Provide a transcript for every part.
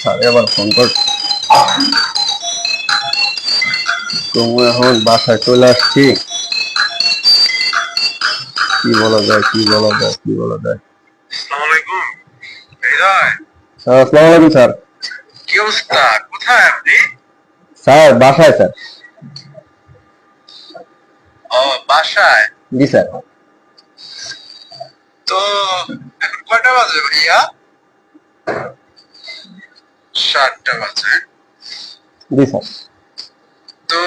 Sir আবার phone কর। তুমি এখন বাসায় চলে আসছি। কি বলা যায় কি বলা যায় কি বলা যায়? আসসালামু আলাইকুম। হৃদয় স্যার আসসালামু আলাইকুম স্যার। কি অবস্থা? কোথায় আপনি? স্যার বাসায় স্যার। ও বাসায়? জি স্যার। তো বাজে ভাইয়া? সাতটা বাজে। জি স্যার। তো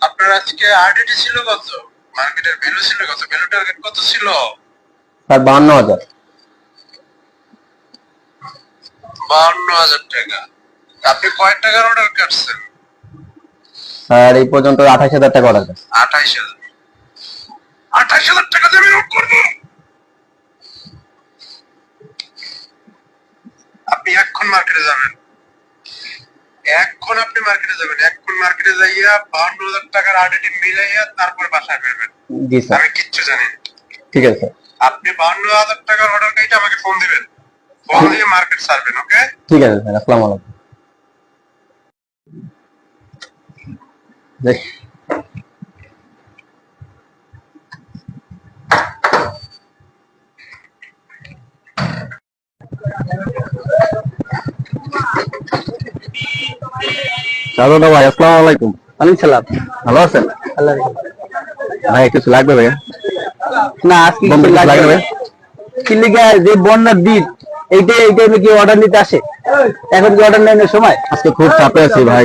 আপনার আজকে আরডিটি ছিল কত? মার্কেটের ভ্যালু ছিল কত? ভ্যালু টার্গেট কত ছিল? স্যার বাহান্ন হাজার। বাহান্ন হাজার টাকা। আপনি কয় টাকার অর্ডার কাটছেন? স্যার এই পর্যন্ত আঠাশ হাজার টাকা অর্ডার আছে আঠাইশ হাজার। আঠাইশ হাজার টাকা দিয়ে আমি করব? এক্ষণ মার্কেটে যাবেন। এক্ষণ আপনি মার্কেটে যাবেন। এক্ষণ মার্কেটে যাইয়া বাহান্ন হাজার টাকার আর্ডিটি মিলাইয়া তারপর বাসায় ফিরবেন। জি স্যার। আমি কিচ্ছু জানি ঠিক আছে। আপনি বাহান্ন হাজার টাকার অর্ডার কাইটা আমাকে ফোন দিবেন। ফোন দিয়ে মার্কেট সারবেন ওকে ঠিক আছে স্যার। আসসালামু আলাইকুম। সাদা ভাই আসসালামু আলাইকুম। ওয়ালাইকুম সালাম ভালো আছেন? আল্লাহ ভাই কিছু লাগবে ভাই না আজকে কিছু লাগবে? যে বন্যার দিন এইটা এই টাইমে কি অর্ডার নিতে আসে? এখন কি অর্ডার নেওয়ার সময়? আজকে খুব চাপে আছি ভাই।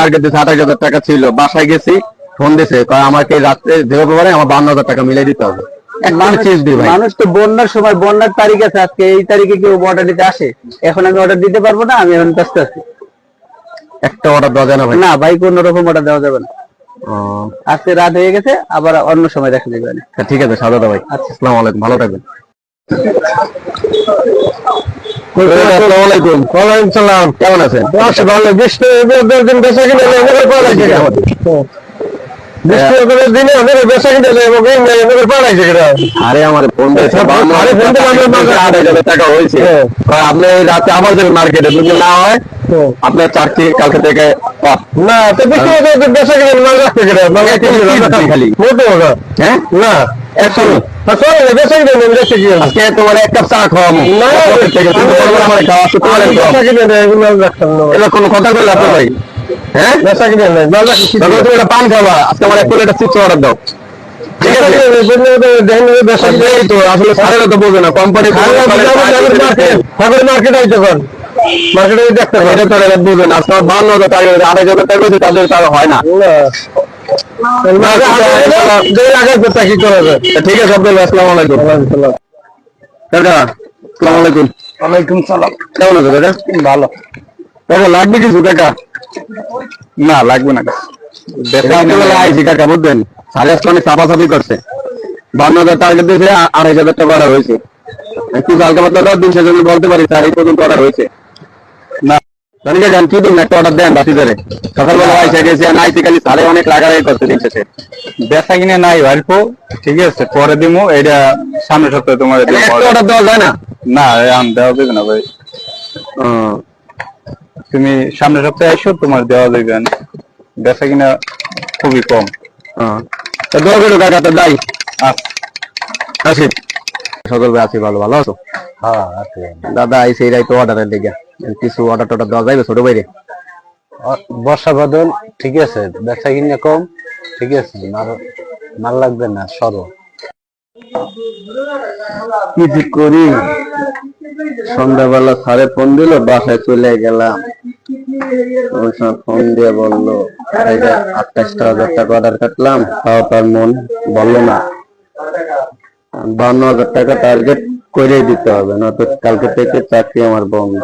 টার্গেট দিয়েছে আঠাশ হাজার টাকা ছিল। বাসায় গেছি ফোন দিছে আমাকে রাত্রে যেভাবে পারে আমার বান্ন হাজার টাকা মিলাই দিতে হবে। মানুষ তো বন্যার সময় বন্যার তারিখ আছে আজকে এই তারিখে কেউ অর্ডার দিতে আসে? এখন আমি অর্ডার দিতে পারব না আমি এখন ব্যস্ত আছি। একটা অর্ডার দেওয়া যায় না ভাই? না ভাই কোন রকম অর্ডার দেওয়া যাবে না। আজকে রাত হয়ে গেছে আবার অন্য সময় দেখা যাবে। ঠিক আছে সাদা ভাই। আচ্ছা। আসসালামু আলাইকুম ভালো থাকবেন। আসসালামু আলাইকুম। ওয়ালাইকুম আসসালাম কেমন আছেন? ভালো বৃষ্টি দিন বেচা কিনে দিনে আমাদের বেচা কিনে আরে আমার ফোন দিয়েছে আরে ফোন দিলে আট হাজার টাকা হয়েছে। আপনি রাতে আবার যাবেন মার্কেটে যদি না হয় আপনার চাকরি কালকে থেকে না তো বেশি বেশি বেশি মাল রাখতে গেলে মাল রাখতে গেলে খালি। হ্যাঁ? না। তোমার এক কাপ চা খাওয়াবো। না থেকে। কিনে না। কোনো কথা বললে আপনার ভাই? হ্যাঁ? তুমি একটা পান খাবা। আজকে আমার এক প্লেট চিপস অর্ডার দাও। ঠিক আছে? তো আসলে স্যারেরা তো বোঝে না কোম্পানি ঠাকুর মার্কেট আছে তখন মার্কেটে দেখতে হবে এটা তো এরা আজকে বান্ন হাজার টাকা আড়াই হাজার টাকা তাদের তারা হয় না। কি করা ঠিক আছে আব্দুল আসসালামু আলাইকুম। কাকা আসসালামু আলাইকুম। ওয়ালাইকুম সালাম। কেমন আছো ভালো। লাগবে কিছু কাকা? না লাগবে না। কাকা বুঝবেন সাড়ে আটটা অনেক চাপাচাপি করছে। বান্ন হাজার টার্গেট দিয়েছে আড়াই হাজার টাকা অর্ডার হয়েছে। একটু হালকা পাতলা দশ দিন বলতে পারি স্যার এই পর্যন্ত অর্ডার হয়েছে। না জানি যান কি দিন? একটা অর্ডার দেন রাত্রি ধরে সকালবেলা আইসা গেছে আর আইসি খালি সাড়ে অনেক করছে বেচা কিনে নাই অল্প। ঠিক আছে পরে দিমু এটা সামনের সপ্তাহে তোমার অর্ডার দেওয়া যায় না? না দেওয়া যাবে না ভাই। তুমি সামনের সপ্তাহে এসো তোমার দেওয়া যাবে। বেচা কিনা খুবই কম। তা দোয়া করো কাকা তো যাই। আচ্ছা। আসি। সকল ভাই আছি ভালো ভালো আছো? হ্যাঁ আছে। দাদা আইসে এরাই তো অর্ডারের দিকে কিছু অর্ডার টর্ডার দেওয়া যাবে ছোট বাইরে বর্ষা বাদল ঠিক আছে বেচা কিনে কম ঠিক আছে মাল মাল লাগবে না সরো। কি করি? সন্ধ্যাবেলা সাড়ে ফোন দিল, বাসায় চলে গেলাম। ওই সময় ফোন দিয়ে বলল এটা হাজার টাকা অর্ডার কাটলাম, তাও তার মন বলল না। বান্ন হাজার টাকা টার্গেট করে দিতে হবে না তো কালকে থেকে চাকরি আমার বন্ধ।